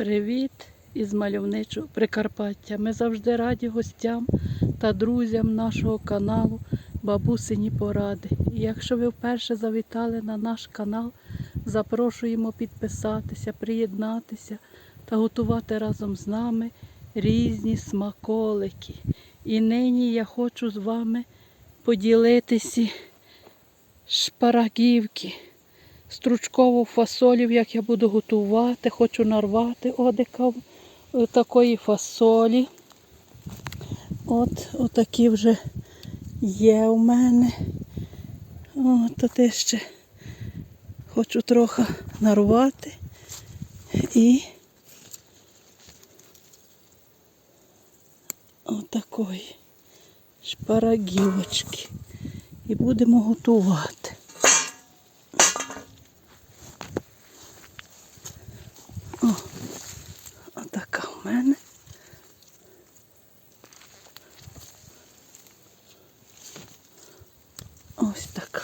Привіт із мальовничого Прикарпаття. Ми завжди раді гостям та друзям нашого каналу Бабусині Поради. І якщо ви вперше завітали на наш канал, запрошуємо підписатися, приєднатися та готувати разом з нами різні смаколики. І нині я хочу з вами поділитися шпарагівки стручкову фасолів, як я буду готувати. Хочу нарвати одика е, такої фасолі. От, отакі вже є у мене. От, те ще хочу трохи нарвати і отакої шпарагівочки. І будемо готувати. О, отака в мене. Ось така.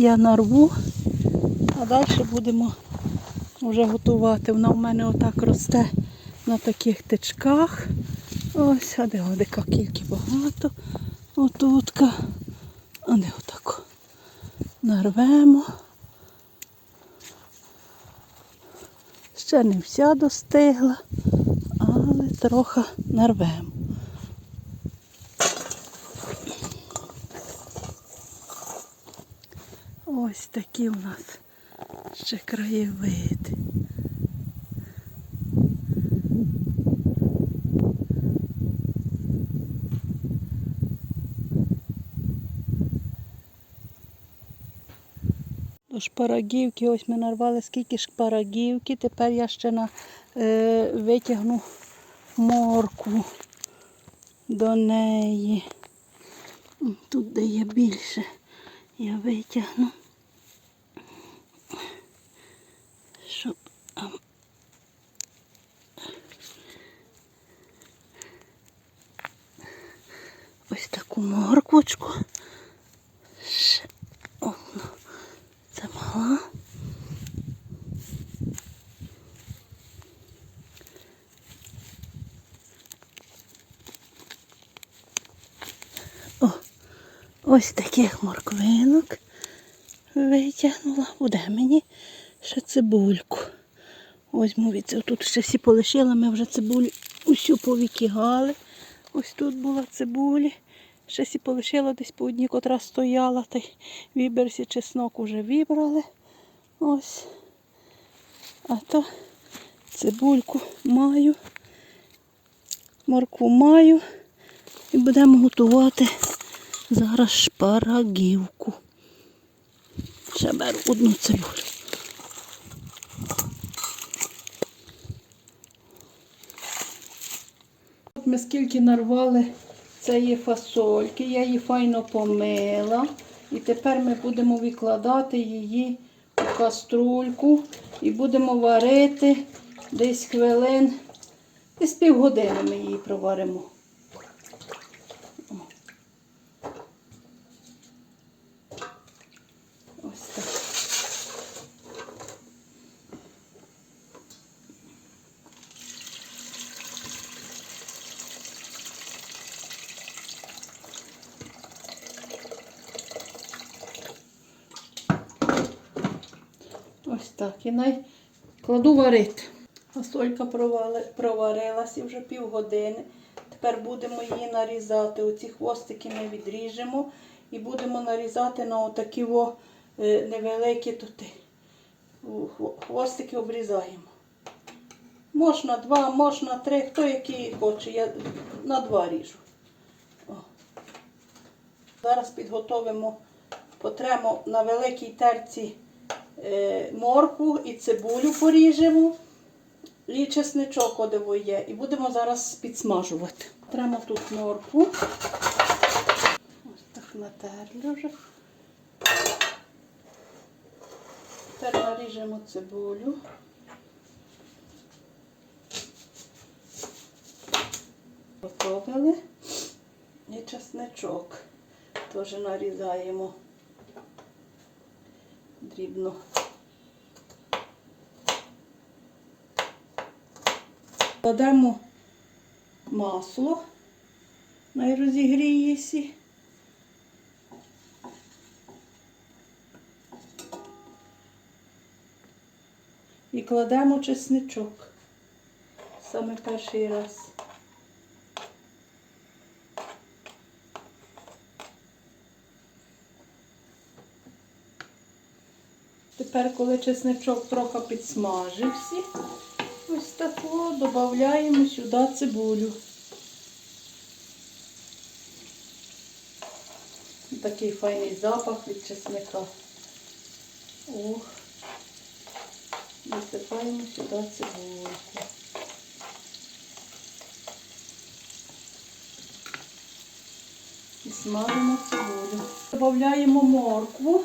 Я нарву, а далі будемо вже готувати. Вона в мене отак росте на таких тичках. Ось, а де одика кільки багато. Отутка. А де отако нарвемо. Ще не вся достигла, але трохи нарвемо. Ось такі у нас ще краєвиди. До шпарагівки, ось ми нарвали скільки шпарагівки. Тепер я ще на, е, витягну моркву до неї. Тут де є більше, я витягну. Таку морквочку. Ще одну. Це мала. О, ось таких морквинок витягнула. Буде мені ще цибульку. Від цього. Тут ще всі полишила, ми вже цибулю усю повікігали. Ось тут була цибулі. Ще всі полишила десь по одній, котра стояла, та й віберсі чеснок уже вибрали. Ось. А то цибульку маю, моркву маю. І будемо готувати зараз шпарагівку. Ще беру одну цибулю. От Ми скільки нарвали цієї фасольки, я її файно помила. І тепер ми будемо викладати її у каструльку і будемо варити десь хвилин, десь півгодини ми її проваримо. Так. І най кладу варити. Фасолька і вже півгодини. Тепер будемо її нарізати. Оці хвостики ми відріжемо і будемо нарізати на отакі о, е, невеликі тут. Хвостики обрізаємо. Можна два, можна три, хто який хоче. Я на два ріжу. О. Зараз підготовимо, потремо на великій терці е, моркву і цибулю поріжемо. І чесничок одиво є. І будемо зараз підсмажувати. Тремо тут моркву. Ось так натерли вже. Тепер наріжемо цибулю. Готовили. І чесничок теж нарізаємо потрібно. Кладемо масло, найрозігріється. І кладемо чесничок саме перший раз. Тепер, коли чесничок трохи підсмажився, ось тако додаємо сюди цибулю. Такий файний запах від чесника. Ох. Висипаємо сюди цибульку. І смажимо цибулю. Додаємо моркву.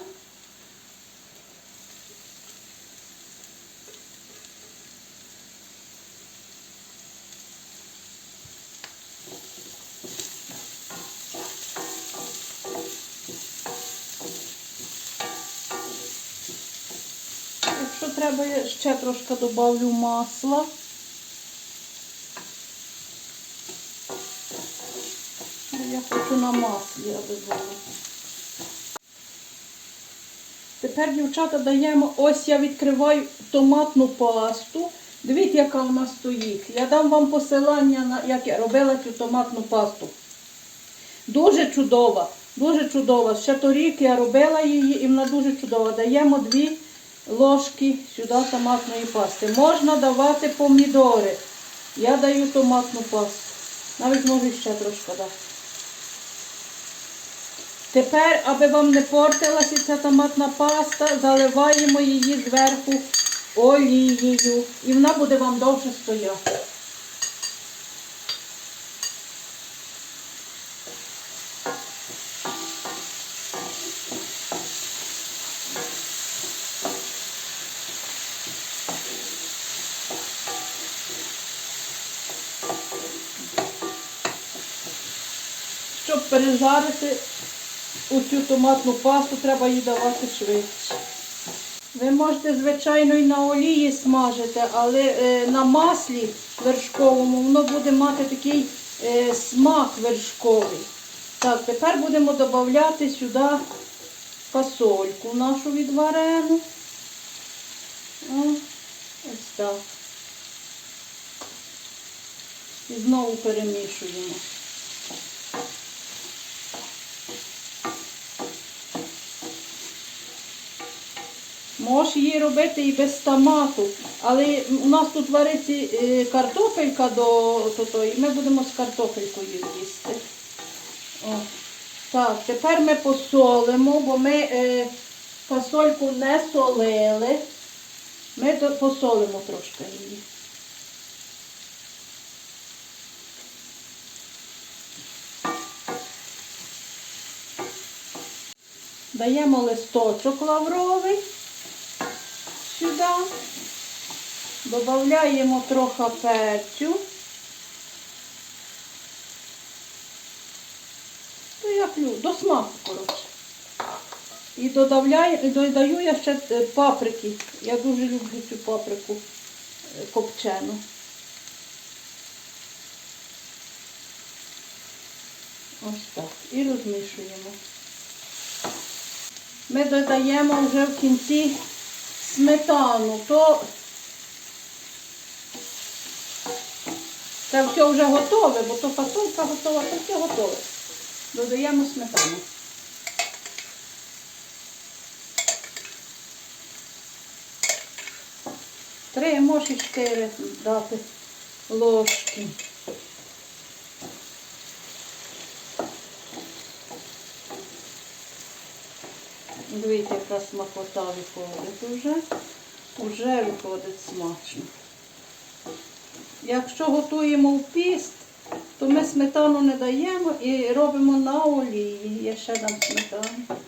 Якщо треба, я ще трошки добавлю масла. Я хочу на маслі, аби. Тепер, дівчата, даємо, ось я відкриваю томатну пасту. Дивіться, яка вона стоїть. Я дам вам посилання, на як я робила цю томатну пасту. Дуже чудова, дуже чудова. Ще торік я робила її і вона дуже чудова. Даємо дві ложки сюди томатної пасти. Можна давати помідори. Я даю томатну пасту. Навіть можу ще трошки дати. Тепер, аби вам не портилася ця томатна паста, заливаємо її зверху олією. І вона буде вам довше стояти. Пережарити оцю томатну пасту, треба її давати швидше. Ви можете, звичайно, і на олії смажити, але е, на маслі вершковому воно буде мати такий е, смак вершковий. Так, тепер будемо додавати сюди фасольку нашу відварену. Ось так. І знову перемішуємо. Можеш її робити і без томату. Але у нас тут вариться е, картопелька до того, і ми будемо з картопелькою їсти. О. Так, тепер ми посолимо, бо ми е, фасольку не солили. Ми посолимо трошки її. Даємо листочок лавровий сюди. Додаємо трохи перцю. Ну, як люблю, до смаку, коротше. І додаю, я ще е, паприки. Я дуже люблю цю паприку е, копчену. Ось так. І розмішуємо. Ми додаємо вже в кінці сметану, то це все вже готове, бо то фасолька готова, це все готове. Додаємо сметану. Три, може чотири дати ложки. Дивіться, яка смакота виходить вже. Уже виходить смачно. Якщо готуємо в піст, то ми сметану не даємо і робимо на олії. Я ще дам сметану.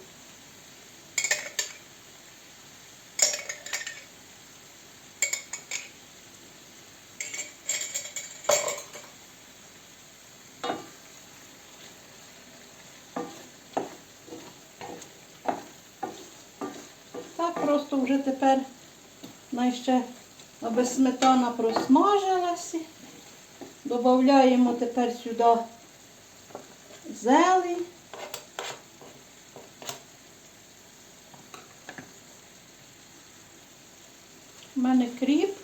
Так просто вже тепер най ще, аби сметана просмажилася. Додаємо тепер сюди зелень. У мене кріп.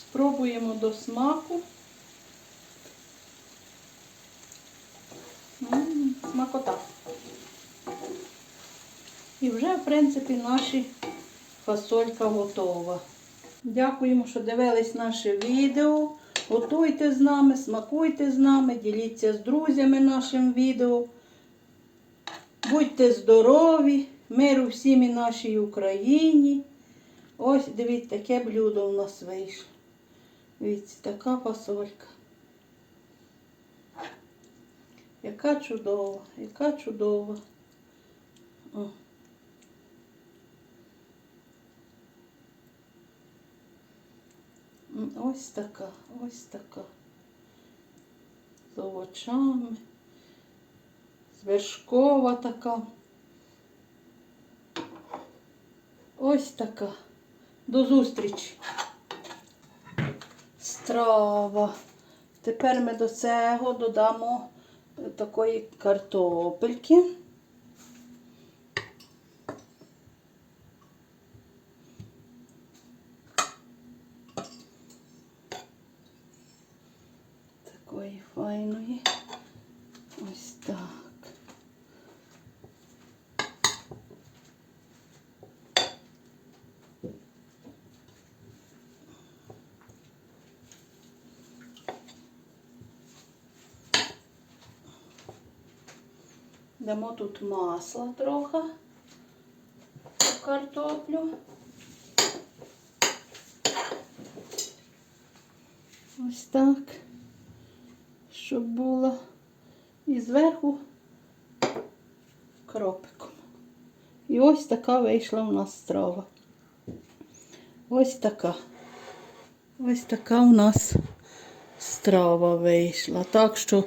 Спробуємо до смаку. М, Смакота. І в принципі, наша фасолька готова. Дякуємо, що дивились наше відео. Готуйте з нами, смакуйте з нами, діліться з друзями нашим відео. Будьте здорові, миру всім і нашій Україні. Ось, дивіться, таке блюдо у нас вийшло. Дивіться, така фасолька. Яка чудова, яка чудова. О. Ось така, ось така. З овочами. З вершкова така. Ось така. До зустрічі. Страва. Тепер ми до цього додамо такої картопельки. Такої файної. Ось так. Дамо тут масла трохи в картоплю. Ось так, щоб було. І зверху кропиком. І ось така вийшла у нас страва. Ось така. Ось така у нас страва вийшла. Так що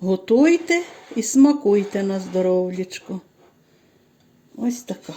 готуйте і смакуйте на здоров'ячко. Ось така.